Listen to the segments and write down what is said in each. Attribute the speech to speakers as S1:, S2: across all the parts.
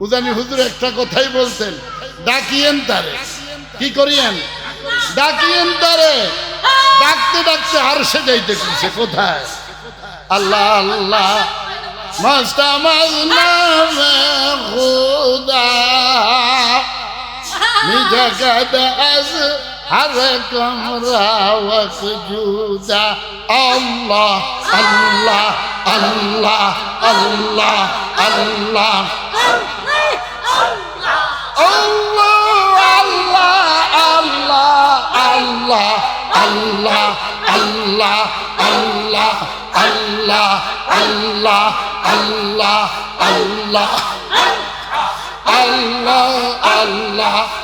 S1: উজানি হুজুর একটা কথাই বলতেন ডাকিয়েন তারে। কি করিয়েন? ডাকিয়েন তারে। ডাকতে ডাকতে আর সে যাইতে করছে কোথায়? আল্লাহ আল্লাহ। মাস্টামাজ নামে খুদা মিঠা কাদা আজ হর কমরা ওয়াকজুদা আল্লাহ আল্লাহ আল্লাহ আল্লাহ আল্লাহ আল্লাহ আল্লাহ আল্লাহ আল্লাহ আল্লাহ আল্লাহ আল্লাহ আল্লাহ আল্লাহ আল্লাহ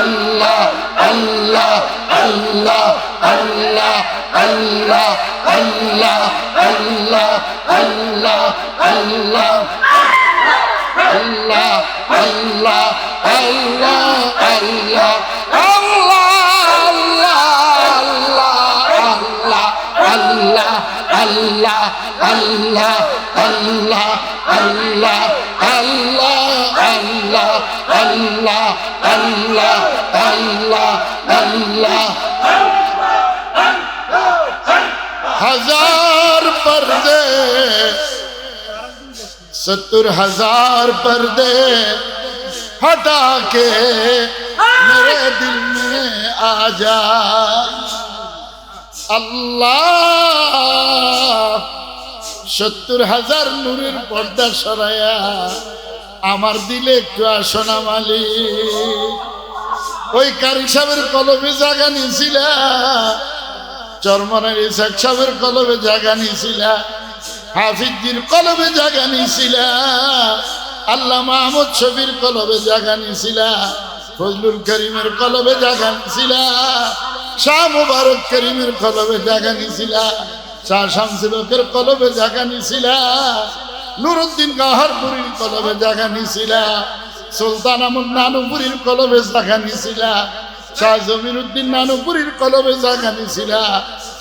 S1: أن सत्तर हजार पर्दे हटा के मेरे दिल में आ जा আল্লাহ সত্তর হাজার নূরের পর্দা সরায়া আমার দিলে একটু আসনা মালিক ওই কারি সাহেবের কলমে জাগা নিয়েছিল চরমনের ইসাক সাহেবের কলমে জাগা নিয়েছিল হাফিজির কলবে জায়গা নিছিলা। আল্লাহ মাহমুদ ছবির কলবে জায়গা নিছিলা। ফজলুল করিমের কলবে জাগা নিছিলা। শাহ মুবারক করিমের কলবে জায়গা নিছিলা। শাহ শামসিলকের কলবে জাগা নিছিলা। নুরুদ্দিন গাহারপুরীর কলবে জাগা নিছিলা। সুলতান আমুল নানুপুরীর কলবে জায়গা নিছিলা। শাহ জমির উদ্দিন নানুপুরীর কলবে জাগা নিছিলা।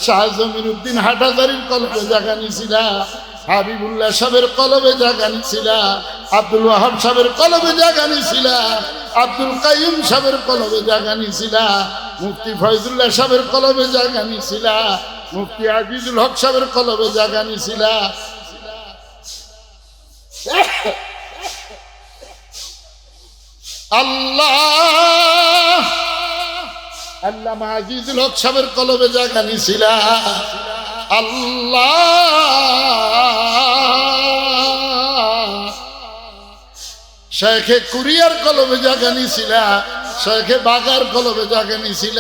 S1: শাহ জমির উদ্দিন হাটাজারির কলবে জাগা নিয়েছিল, হাবিবুল্লাহ সাহেবের কলবে জাগা নিয়েছিল, আব্দুল ওয়াহাব সাহেবের কলবে জাগা নিয়েছিল, আব্দুল কাইম সাহেবের কলবে জাগা নিয়েছিল, মুফতি ফয়জুল্লাহ সাহেবের কলবে জাগা নিয়েছিল, মুফতি আজিজুল হক সাহেবের কলবে জাগা নিয়েছিল। আল্লাহ আল্লাহ আজিজুল হক সাহেবের কলমে জায়গা নিছিল। আল্লাহ। শেখে কুরিয়ার কলমে জায়গা নিছিল, শেখে বাগার কলমে জায়গা নিছিল।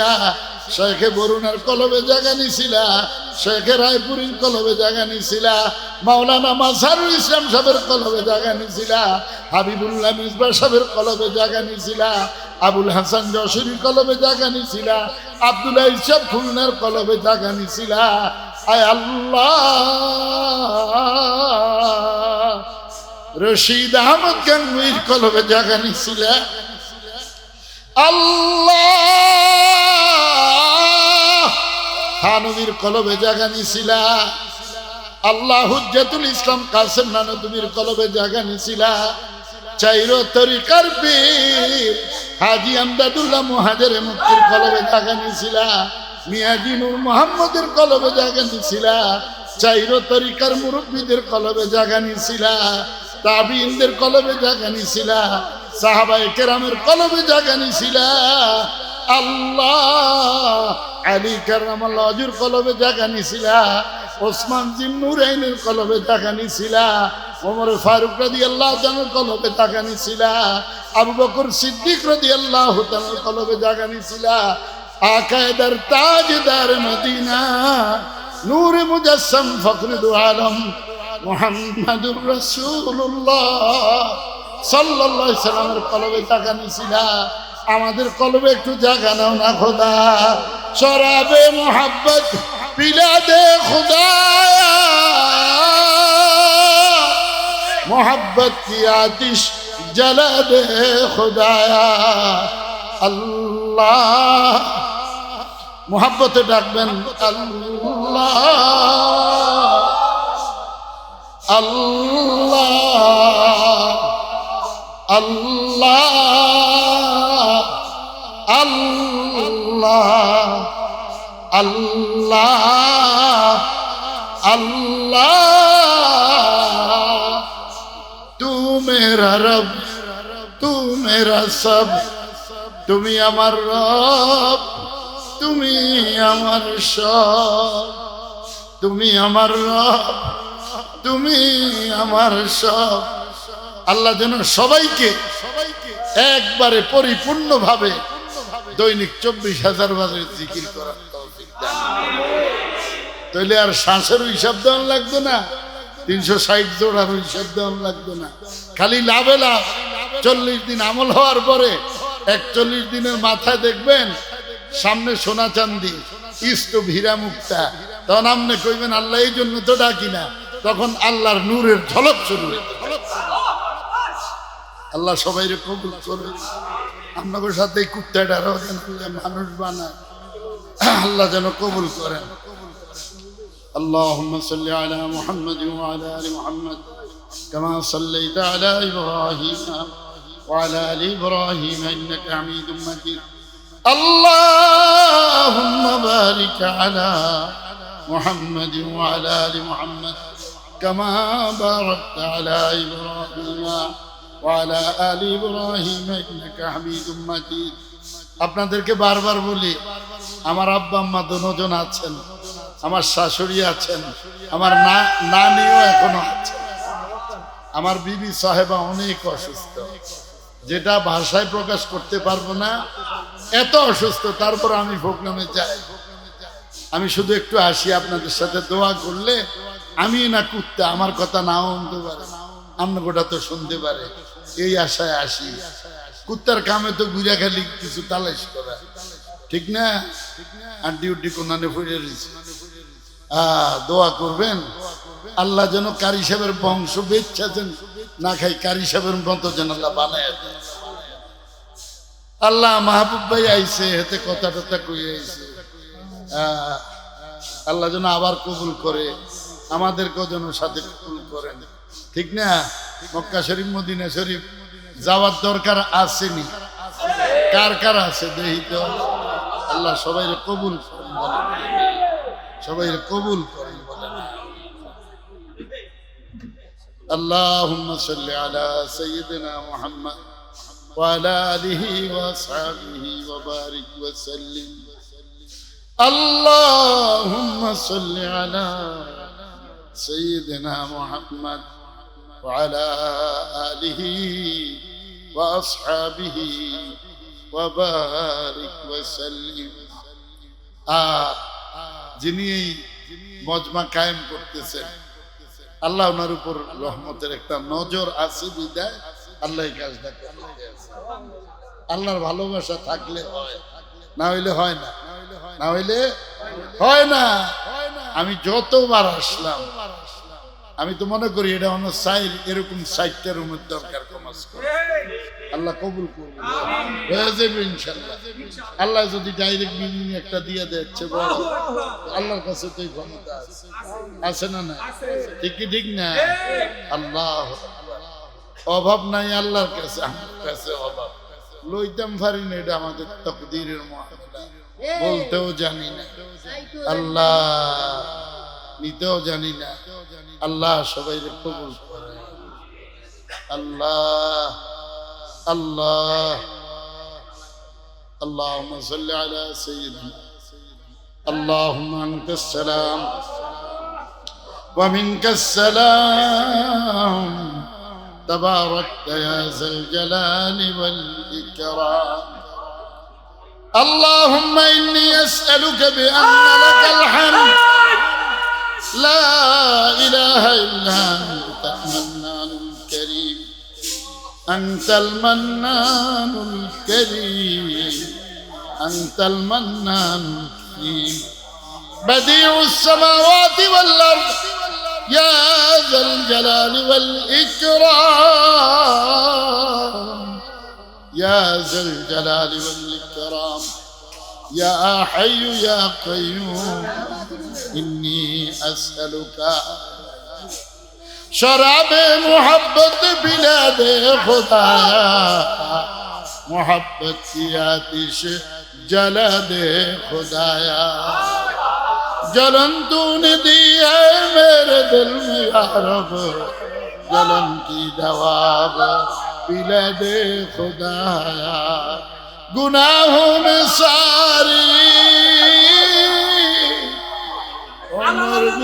S1: শেখে বরুণার কলবে জাগা নিয়েছিল শেখে রায়পুরীর কলবে জাগা নিয়েছিল মাওলানা মাসারুল ইসলাম সাহেবের কলবে জাগা নিয়েছিল হাবিবুল্লাহ মিসবা সাহেবের কলবে জাগা নিয়েছিল আবুল হাসান যশোরীর কলবে জাগা নিয়েছিল আবদুল্লাহ ইসব খুলনার কলবে জাগা নিয়েছিল আয় আল্লাহ! রশিদ আহমদ গাঙ্গুইর কলবে জাগা নিয়েছিল আল্লাহ! হানবীর কলবে জায়গা নিছিলা। আল্লাহ হুজ্জাতুল ইসলাম কাসেম নানবীর কলবে জায়গা নিছিলা। চাইরো তরিকার পীর হাজি আমদাদুল্লাহ মুহাজির মুক্তির কলবে জায়গা নিছিলা। মিয়াজিনুর মোহাম্মদের কলবে জায়গা নিছিলা। চাইরো তরিকার মুরব্বীদের কলবে জায়গা নিছিলা। তাবিনদের কলবে জায়গা নিছিলা। সাহাবায়ে কেরামের কলবে জায়গা নিছিলা। আল্লাহ। আলী কারাম আল্লাহর কলবে জাগা নিয়েছিল ওসমান জিন নুরাইনের কলবে জাগা নিয়েছিল ওমর ফারুক রাদি আল্লাহ জানের কলবে জাগা নিয়েছিল আবু বকর সিদ্দিক রাদি আল্লাহ তানের কলবে জাগা নিয়েছিল আকায়দার তাজদার মদিনা, নূর মুজাসম ফখরুল আলম, মোহাম্মদুর রসুল্লাহ সাল্লাহ সাল্লামের কলবে জাগা নিয়েছিল আমাদের কলবে একটু জায়গা নাও না খোদা। সরাবে মোহাম্মত পিলা দে খোদা। মোহাব্বত কি আতিস জ্বালা দে খোদায়া আল্লাহ। মোহাব্বতে ডাকবেন, আল্লাহ। আল্লাহ। আল্লাহ। আল্লাহ আল্লাহ আল্লাহ। তু মেরা রব, তু সব। তুমি আমার রব, তুমি আমার সব। তুমি আমার রব, তুমি আমার সব। আল্লাহ যেন সবাইকে একবারে পরিপূর্ণভাবে দৈনিক চব্বিশ হাজার বাজে জিকির করার তৌফিক আর শ্বাসের হিসাব দেওয়ান লাগতো না, তিনশো ষাট জোড়ার হিসাব দেওয়ান লাগবে না। খালি লাভে লাভ, চল্লিশ দিন আমল হওয়ার পরে একচল্লিশ দিনের মাথায় দেখবেন, সামনে সোনা চান্দি ইষ্ট ভীরা মুক্তা। তখন আপনি কইবেন, আল্লাহ এই জন্য তো ডাকি না। তখন আল্লাহর নূরের ঝলক শুরু। আল্লাহ সবাই কবুল করবে আপনাদের সাথে এই কুত্তাটারও যেন আল্লাহ মানুষ বানায় আল্লাহ যেন কবুল করেন اللهم صل على محمد وعلى ال محمد كما صليت على ابراهيم وعلى ال ابراهيم انك حميد مجيد اللهم بارك على محمد وعلى ال محمد كما باركت على ابراهيم وعلى ال ابراهيم انك حميد مجيد আপনাদেরকে বারবার বলি আমার আব্বা আম্মা দুজন আছেন আমার শাশুড়ি আছেন আমার না নানিও এখনো আছে আমার বিবি সাহেবা অনেক অসুস্থ যেটা ভাষায় প্রকাশ করতে পারবো না এত অসুস্থ তারপর আমি প্রোগ্রামে যাই আমি শুধু একটু আসি আপনাদের সাথে দোয়া করলে আমি না কুত্তা আমার কথা নাও শুনতে পারে আমরা গোটা তো শুনতে পারে এই আশায় আসি। কুত্তার কামে তো গুড়া খালি কিছু তালাশ করা। ঠিক না? আর ডিউটি কোনানে দোয়া করবেন আল্লাহ যেন কারি সাহেবের বংশ বেচ্ছাছেন না খাই কারি সাহেবের মতো যেন আল্লাহ বানায় আল্লাহ মাহবুব ভাই আইছে হেতে কথা টথা কই আহ, আল্লাহ যেন আবার কবুল করে আমাদেরকেও যেন সাথে কবুল করেন। ঠিক না মক্কা শরীফ মদিনা শরীফ যাওয়ার দরকার আসেনি কার কার আছে দেহি তো আল্লাহ সবাই কবুল করেন বলেন। সবাই কবুল করেন বলেন اللهم صل على سيدنا محمد وعلى آله وأصحابه وبارك وسلم اللهم صل على سيدنا محمد وعلى آله وأصحابه وبارك وسلم آه যিনি এই মজমা কায়েম করতেছেন আল্লাহ ওনার উপর রহমতের একটা নজর আছে বিদায় আল্লাহ এই কাজটা করতে আছে। আল্লাহর ভালোবাসা থাকলে হয় না হইলে হয় না না হইলে হয় না আমি যতবার আসলাম আমি তো মনে করি এটা অন্য সাইড এরকম সাইডটা রুমের দরকার কমাস আল্লাহ কবুল করবে হয়ে যাবে ইনশাল্লাহ আল্লাহ যদি ডাইরেক্ট বিল্ডিং একটা দিয়ে দিচ্ছে বড়। আল্লাহর কাছে তো এই ক্ষমতা আছে। আছে। না না ঠিক কি ঠিক না? আল্লাহ অভাব নাই আল্লাহর কাছে আমার কাছে অভাব। লইতাম পারি না এটা আমাদের তকদিরের মহামেলা বলতেও জানি না। আল্লাহ নিতেও জানি না। আল্লাহ সবাই কবুল করে আল্লাহ আল্লাহ اللهم صل على سيدنا اللهم انت السلام ومنك السلام تباركت يا ذا الجلال والاكرام اللهم اني اسالك بان لك الحمد لا إله إلا أنت المنان الكريم. أنت المنان الكريم. أنت المنان الكريم. بديع السماوات والأرض يا ذا الجلال والإكرام. يا ذا الجلال والإكرام. يا حي يا قيوم إني أسألك شراب محبت بلاد خدایا. محبت کی آتش جلا دے خدایا. جلن تو نے دی ہے میرے دل میں یا رب. جلن کی دواب پلا دے خدایا. گناہوں میں ساری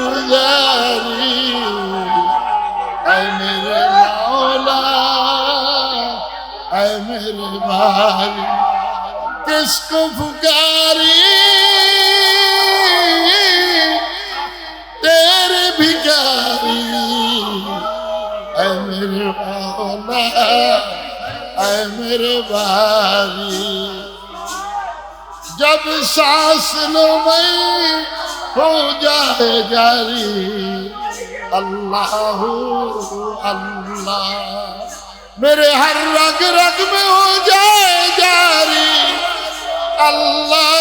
S1: গুজারি আই মেরে মাওলা আই মেরে বারি কিসকো ফুকারি, তেরে ভিকারি আই মেরে মাওলা আই মেরে বারি जब सांस लो मैं ہو جائے جاری اللہ اللہ میرے ہر رگ رگ میں ہو جائے جاری اللہ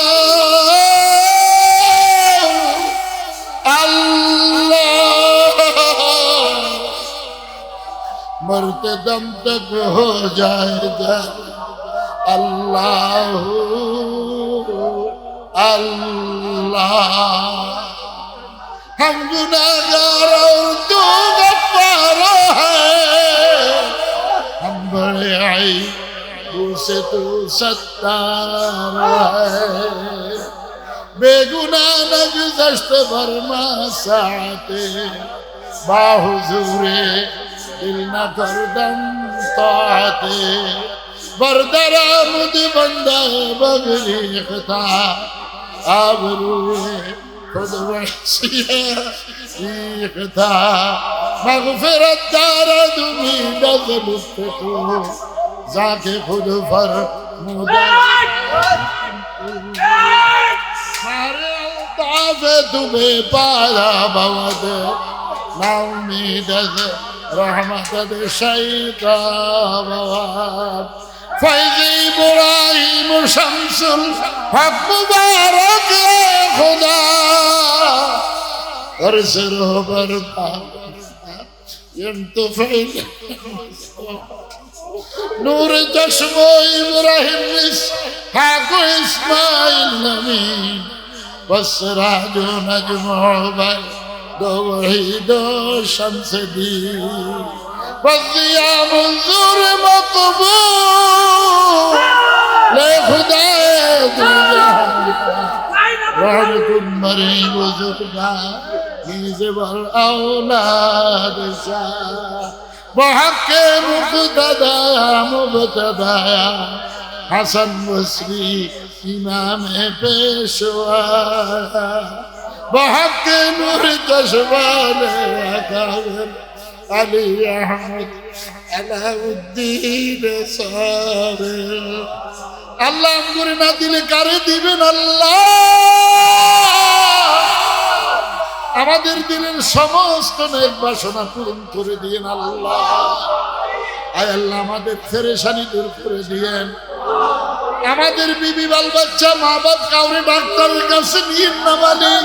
S1: اللہ مرتے دم تک ہو جائے جاری اللہ আল্লাহ। হাম গুনাহগারও তু গফফার হাম বড়ে আই তুসে তু সত্তার বেগুনা নজদস্ত বর্মা সাথে বাহুজুরে দিল না করদম তাতে। বরদরামুদ آبروه خود وحشیه ریختا مغفرت دارد می نظر تو زاک خود فرموده سارے الطاف تمہیں پارا بود نا امید رحمت شیطان بود فیضی براہیم و شمس الحق مبارک خدا اور سرو پر ينتفعل نور چشم ابراہیم اسحاق و اسماعیل نبی والسراج نجم عبر دو وحید و شمس دین والضياء منظور مقبول لخدا رحمة مريم بزرگا زبر اولاد شاہ بحق مقتدا مبتدایا حسن بصری امام پیشوا بحق نور چشمان اکابر আলী আহমদ আলাউদ্দিন আল্লাহ করে না দিলে কারে দিবেন আল্লাহ? আমাদের দিনের সমস্ত নির্বাসনা পূরণ করে দিয়েন আল্লাহ। আয় আল্লাহ, আমাদের ফেরেশানি দূর করে দিয়েন। আমাদের বিবি বাল বাচ্চা মা বাপ কাউরে ডাক্তারের কাছে নিয়ে না মালিক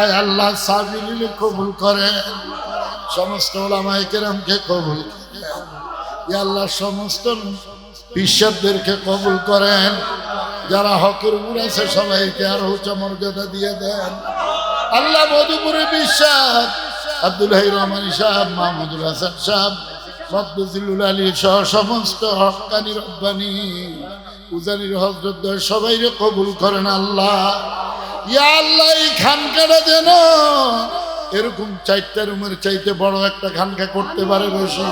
S1: আয় আল্লাহ সাবিল কবুল করেন সমস্ত ওলামায়ে কেরামকে কবুল করেন আল্লাহ, সমস্ত বিশ্বাসদেরকে কবুল করেন। যারা হকের উপর আছে, সবাইকে আরও উচ্চ মর্যাদা দিয়ে দেন। আল্লাহ মধুপুরে বিশ্বাস, আব্দুল হাই রহমান সাহেব, মাহমুদুল হাসান সাহেব মকবুজুল আলী সহ সমস্ত হকানি রব্বানি, উজানির হজরত সবাই কবুল করেন আল্লাহ। ইয়া আল্লাহ, এই খানকাটা যেন এরকম চারটা রুমের চাইতে বড় একটা খানকা করতে পারে বসে।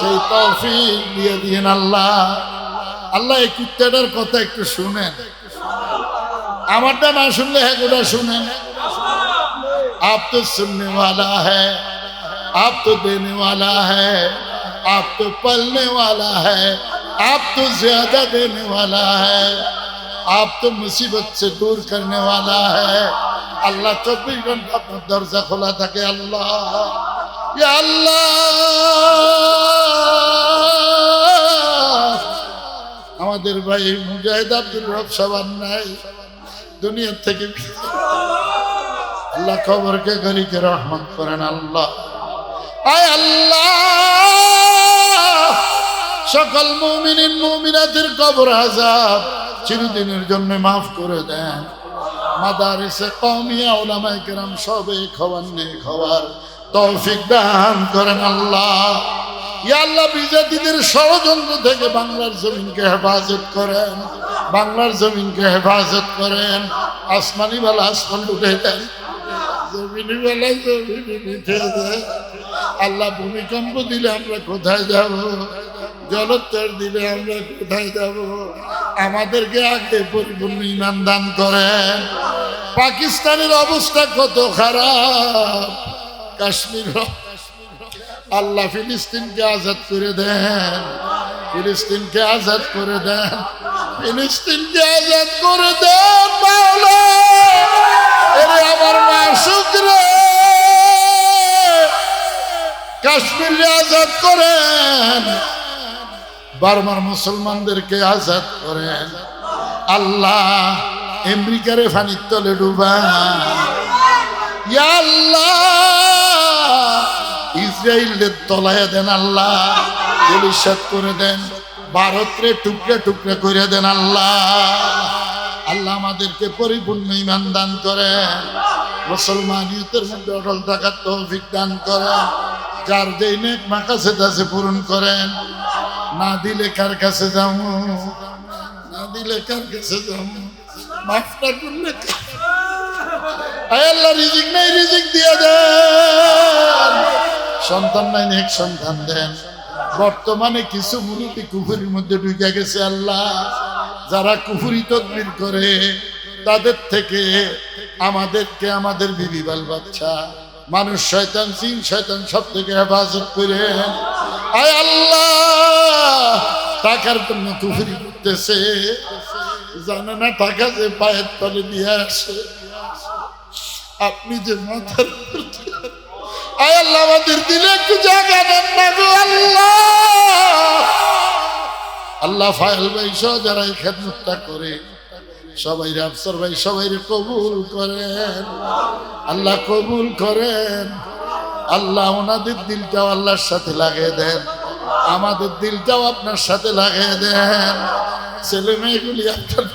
S1: সেই তফিক দিয়ে দিন আল্লাহ। আল্লাহ, এই কুত্তাটার কথা একটু শুনেন। আমারটা না শুনলে হ্যাঁ গোটা শুনেন। আপ তো শুননে ওয়ালা হ্যাঁ আপ তো দেনে ওয়ালা হ্যাঁ আপ তো পালনে ওয়ালা হ্যাঁ আপ তো জ্যাদা দেনে ওয়ালা হ্যাঁ। आप तो मुसीबत से दूर करने वाला है আল্লাহ চব্বিশ ঘন্টা আপনার দরজা খোলা থাকে আল্লাহ ইয়া আল্লাহ আমাদের ভাই মুজাহিদ আব্দুল রব সবার নাই দুনিয়ার থেকে আল্লাহ খবরকে গরিকে রহমান করেন আল্লাহ আয় আল্লাহ সকল মুমিনিন মুমিনাতের কবর আজাব চিরদিনের জন্য মাফ করে দেন। মাদারিসে কমিয়া ওলামাই কেরাম সবে খাবার নেই খাবার। তৌফিক দান করেন আল্লাহ। আল্লাহ বিজাতিদের ষড়যন্ত্র থেকে বাংলার জমিনকে হেফাজত করেন। বাংলার জমিনকে হেফাজত করেন। আসমানি বেলা আসমান উঠে দেন। জমিনি উঠে দেন। আল্লাহ ভূমিকম্প দিলে আমরা কোথায় যাব? জলোত্তর দিলে আমরা কোথায় যাব? আমাদেরকে আগে পরিপূর্ণ ইমান দান করেন। পাকিস্তানের অবস্থা কত খারাপ? কাশ্মীর আল্লাহ ফিলিস্তিনকে আজাদ করে দেন। ফিলিস্তিনকে আজাদ করে দেন। ফিলিস্তিনকে আজাদ করে দেন আমার মা রে। কাশ্মীরে আজাদ করেন। বার্মার মুসলমানদেরকে আজাদ করেন। আল্লাহ আমেরিকারে ফানির তলে আল্লাহ, ইসরায়েলের তলায় দেন আল্লাহ পরিষদ করে দেন। ভারতরে টুকরে টুকরা করে দেন আল্লাহ। আল্লাহ আমাদেরকে পরিপূর্ণ ইমান দান করেন। মুসলমানিয়তের মধ্যে অটল থাকার তৌফিক দান করেন। যার যেই নেক মা কাছে তাছে পূরণ করেন। না দিলে কার কাছে যাও না দিলে কার কাছে যাও মাফটা করলে আল্লাহ, রিজিক নাই, রিজিক দিয়ে দেন। সন্তান নাই, নেক সন্তান দেন। বর্তমানে কিছু মুরুতি কুফুরির মধ্যে ঢুকে গেছে আল্লাহ। যারা কুফুরি তদবির করে, তাদের থেকে আমাদেরকে আমাদের বিবি বাল বাচ্চা। মানুষ শয়তান সিং শয়তান সব থেকে হেফাজত করে। আয় আল্লাহ, টাকার জন্য কুফুরি করতেছে। জানে না টাকা যে পায়ের তলে দিয়ে আসে। আপনি যে মাথার আয় আল্লাহ, আমাদের দিলে একটু জায়গা দেন না গো আল্লাহ। আল্লাহ ফাইল ভাই সহ যারা এই খেদমতটা করে সবাই আফসর ভাই সবাই কবুল করেন। আল্লাহ কবুল করেন। আল্লাহ ওনাদের দিলটাও আল্লাহর সাথে লাগিয়ে দেন। আমাদের দিলটাও আপনার সাথে লাগিয়ে দেন। ছেলে মেয়েগুলি আপনার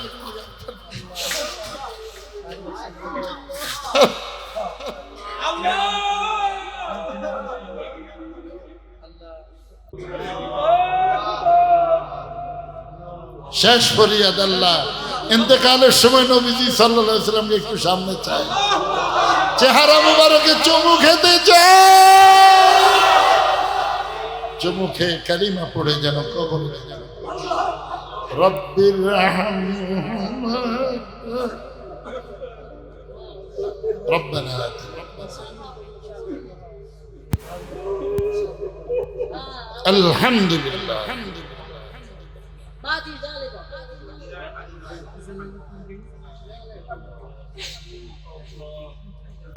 S1: শেষ ফরিয়াদ আল্লাহ। এতেকালের সময় নবীজি সাল্লাহ সাল্লামকে একটু সামনে চায়। চেহারা মুবারকে চমু খেতে চমু খেয়ে কালিমা পড়ে যেন কখন রব্বির
S2: রব্বানা আলহামদুলিল্লাহ।